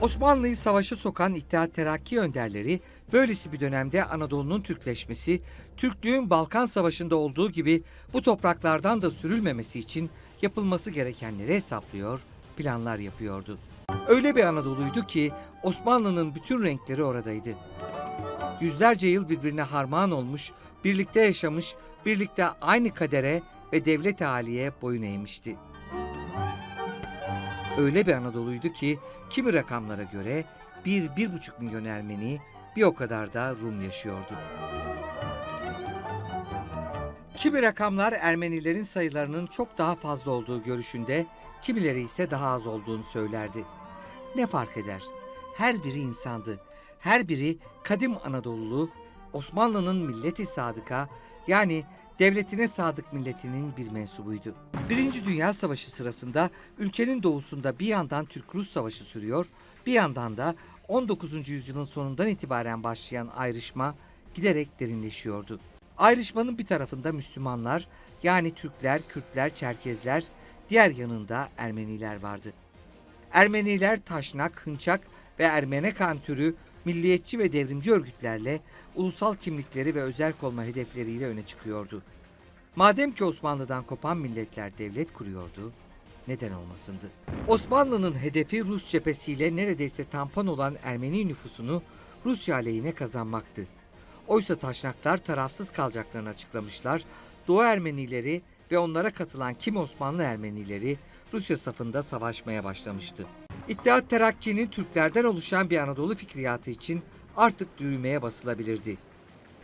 Osmanlı'yı savaşa sokan İttihat Terakki önderleri böylesi bir dönemde Anadolu'nun Türkleşmesi, Türklüğün Balkan Savaşı'nda olduğu gibi bu topraklardan da sürülmemesi için yapılması gerekenleri hesaplıyor, planlar yapıyordu. Öyle bir Anadolu'ydu ki Osmanlı'nın bütün renkleri oradaydı. Yüzlerce yıl birbirine harman olmuş, birlikte yaşamış, birlikte aynı kadere ve devlet haliye boyun eğmişti. Öyle bir Anadolu'ydu ki kimi rakamlara göre 1-1,5 milyon Ermeni bir o kadar da Rum yaşıyordu. Kimi rakamlar Ermenilerin sayılarının çok daha fazla olduğu görüşünde, kimileri ise daha az olduğunu söylerdi. Ne fark eder? Her biri insandı. Her biri kadim Anadolulu, Osmanlı'nın milleti sadıka yani devletine sadık milletinin bir mensubuydu. Birinci Dünya Savaşı sırasında ülkenin doğusunda bir yandan Türk-Rus Savaşı sürüyor, bir yandan da 19. yüzyılın sonundan itibaren başlayan ayrışma giderek derinleşiyordu. Ayrışmanın bir tarafında Müslümanlar yani Türkler, Kürtler, Çerkezler, diğer yanında Ermeniler vardı. Ermeniler Taşnak, Hınçak ve Ermenekan türü milliyetçi ve devrimci örgütlerle ulusal kimlikleri ve özel olma hedefleriyle öne çıkıyordu. Madem ki Osmanlı'dan kopan milletler devlet kuruyordu, neden olmasındı? Osmanlı'nın hedefi Rus cephesiyle neredeyse tampon olan Ermeni nüfusunu Rusya aleyhine kazanmaktı. Oysa taşnaklar tarafsız kalacaklarını açıklamışlar, Doğu Ermenileri ve onlara katılan kim Osmanlı Ermenileri Rusya safında savaşmaya başlamıştı. İttihat Terakki'nin Türklerden oluşan bir Anadolu fikriyatı için artık düğmeye basılabilirdi.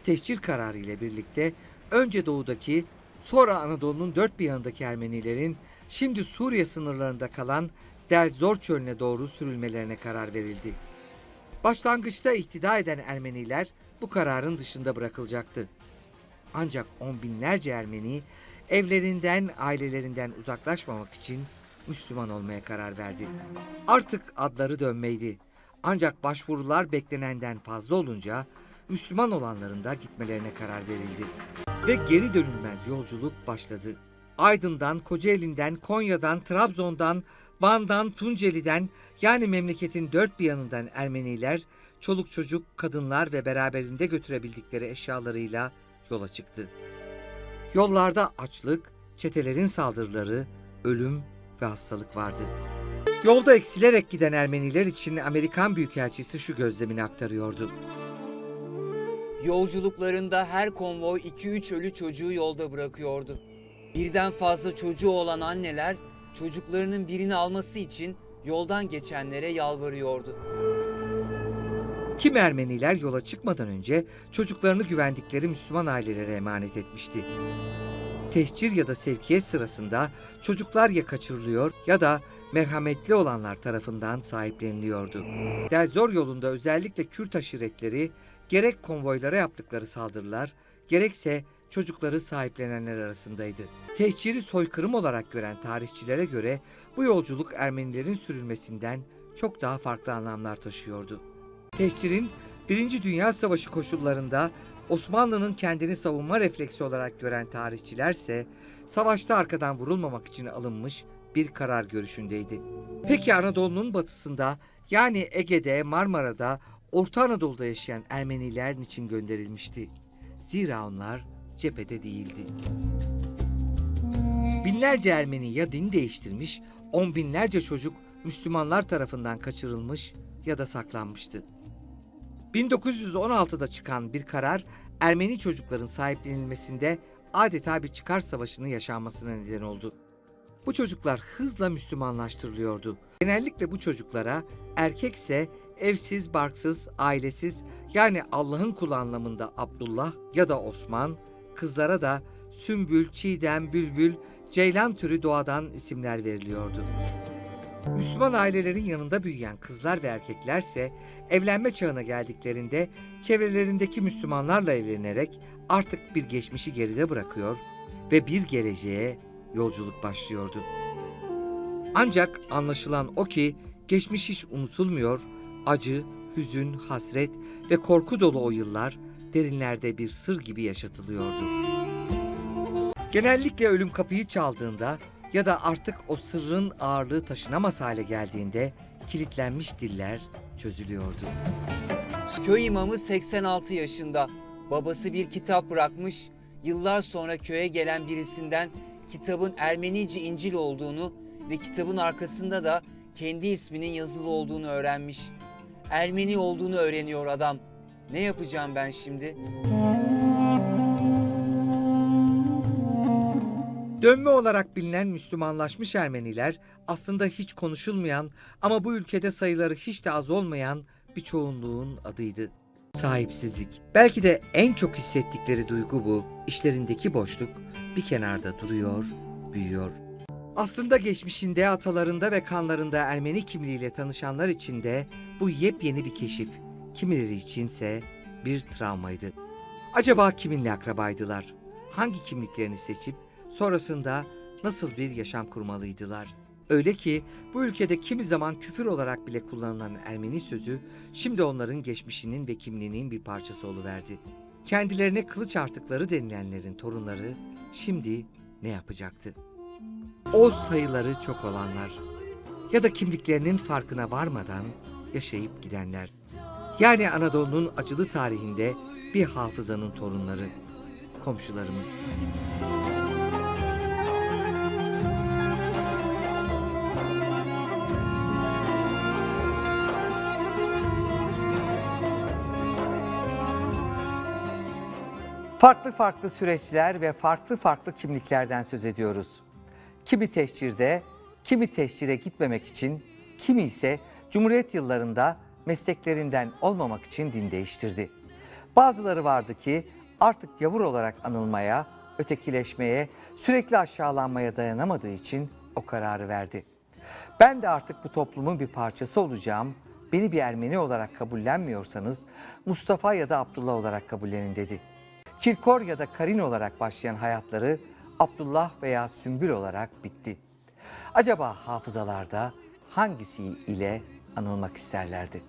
Tehcir kararı ile birlikte önce doğudaki sonra Anadolu'nun dört bir yanındaki Ermenilerin şimdi Suriye sınırlarında kalan Del Zor çölüne doğru sürülmelerine karar verildi. Başlangıçta ihtida eden Ermeniler bu kararın dışında bırakılacaktı. Ancak on binlerce Ermeni evlerinden, ailelerinden uzaklaşmamak için Müslüman olmaya karar verdi. Artık adları dönmeydi. Ancak başvurular beklenenden fazla olunca Müslüman olanların da gitmelerine karar verildi. Ve geri dönülmez yolculuk başladı. Aydın'dan, Kocaeli'nden, Konya'dan, Trabzon'dan, Van'dan, Tunceli'den yani memleketin dört bir yanından Ermeniler, çoluk çocuk, kadınlar ve beraberinde götürebildikleri eşyalarıyla yola çıktı. Yollarda açlık, çetelerin saldırıları, ölüm ve hastalık vardı. Yolda eksilerek giden Ermeniler için Amerikan Büyükelçisi şu gözlemini aktarıyordu. Yolculuklarında her konvoy 2-3 ölü çocuğu yolda bırakıyordu. Birden fazla çocuğu olan anneler çocuklarının birini alması için yoldan geçenlere yalvarıyordu. Kim Ermeniler yola çıkmadan önce çocuklarını güvendikleri Müslüman ailelere emanet etmişti. Tehcir ya da sevkiyet sırasında çocuklar ya kaçırılıyor ya da merhametli olanlar tarafından sahipleniliyordu. Delzor yolunda özellikle Kürt aşiretleri gerek konvoylara yaptıkları saldırılar gerekse çocukları sahiplenenler arasındaydı. Tehciri soykırım olarak gören tarihçilere göre bu yolculuk Ermenilerin sürülmesinden çok daha farklı anlamlar taşıyordu. Tehcirin Birinci Dünya Savaşı koşullarında Osmanlı'nın kendini savunma refleksi olarak gören tarihçilerse savaşta arkadan vurulmamak için alınmış bir karar görüşündeydi. Peki Anadolu'nun batısında yani Ege'de, Marmara'da, Orta Anadolu'da yaşayan Ermeniler niçin gönderilmişti? Zira onlar cephede değildi. Binlerce Ermeni ya din değiştirmiş, on binlerce çocuk Müslümanlar tarafından kaçırılmış ya da saklanmıştı. 1916'da çıkan bir karar Ermeni çocukların sahiplenilmesinde adeta bir çıkar savaşının yaşanmasına neden oldu. Bu çocuklar hızla Müslümanlaştırılıyordu. Genellikle bu çocuklara erkekse evsiz, barksız, ailesiz yani Allah'ın kulu anlamında Abdullah ya da Osman, kızlara da Sümbül, Çiğdem, Bülbül, Ceylan türü doğadan isimler veriliyordu. Müslüman ailelerin yanında büyüyen kızlar ve erkeklerse evlenme çağına geldiklerinde çevrelerindeki Müslümanlarla evlenerek artık bir geçmişi geride bırakıyor ve bir geleceğe yolculuk başlıyordu. Ancak anlaşılan o ki geçmiş hiç unutulmuyor, acı, hüzün, hasret ve korku dolu o yıllar derinlerde bir sır gibi yaşatılıyordu. Genellikle ölüm kapıyı çaldığında ya da artık o sırrın ağırlığı taşınamaz hale geldiğinde kilitlenmiş diller çözülüyordu. Köy imamı 86 yaşında. Babası bir kitap bırakmış. Yıllar sonra köye gelen birisinden kitabın Ermenice İncil olduğunu ve kitabın arkasında da kendi isminin yazılı olduğunu öğrenmiş. Ermeni olduğunu öğreniyor adam. Ne yapacağım ben şimdi? Dönme olarak bilinen Müslümanlaşmış Ermeniler aslında hiç konuşulmayan ama bu ülkede sayıları hiç de az olmayan bir çoğunluğun adıydı. Sahipsizlik. Belki de en çok hissettikleri duygu bu. İşlerindeki boşluk bir kenarda duruyor, büyüyor. Aslında geçmişinde, atalarında ve kanlarında Ermeni kimliğiyle tanışanlar için de bu yepyeni bir keşif. Kimileri içinse bir travmaydı. Acaba kiminle akrabaydılar? Hangi kimliklerini seçip sonrasında nasıl bir yaşam kurmalıydılar? Öyle ki bu ülkede kimi zaman küfür olarak bile kullanılan Ermeni sözü şimdi onların geçmişinin ve kimliğinin bir parçası oluverdi. Kendilerine kılıç artıkları denilenlerin torunları şimdi ne yapacaktı? O sayıları çok olanlar ya da kimliklerinin farkına varmadan yaşayıp gidenler. Yani Anadolu'nun acılı tarihinde bir hafızanın torunları, komşularımız. Farklı farklı süreçler ve farklı farklı kimliklerden söz ediyoruz. Kimi teşhirde, kimi teşhire gitmemek için, kimi ise Cumhuriyet yıllarında mesleklerinden olmamak için din değiştirdi. Bazıları vardı ki artık yavur olarak anılmaya, ötekileşmeye, sürekli aşağılanmaya dayanamadığı için o kararı verdi. Ben de artık bu toplumun bir parçası olacağım, beni bir Ermeni olarak kabullenmiyorsanız Mustafa ya da Abdullah olarak kabullenin dedi. Kirkor ya da Karin olarak başlayan hayatları Abdullah veya Sümbül olarak bitti. Acaba hafızalarda hangisi ile anılmak isterlerdi?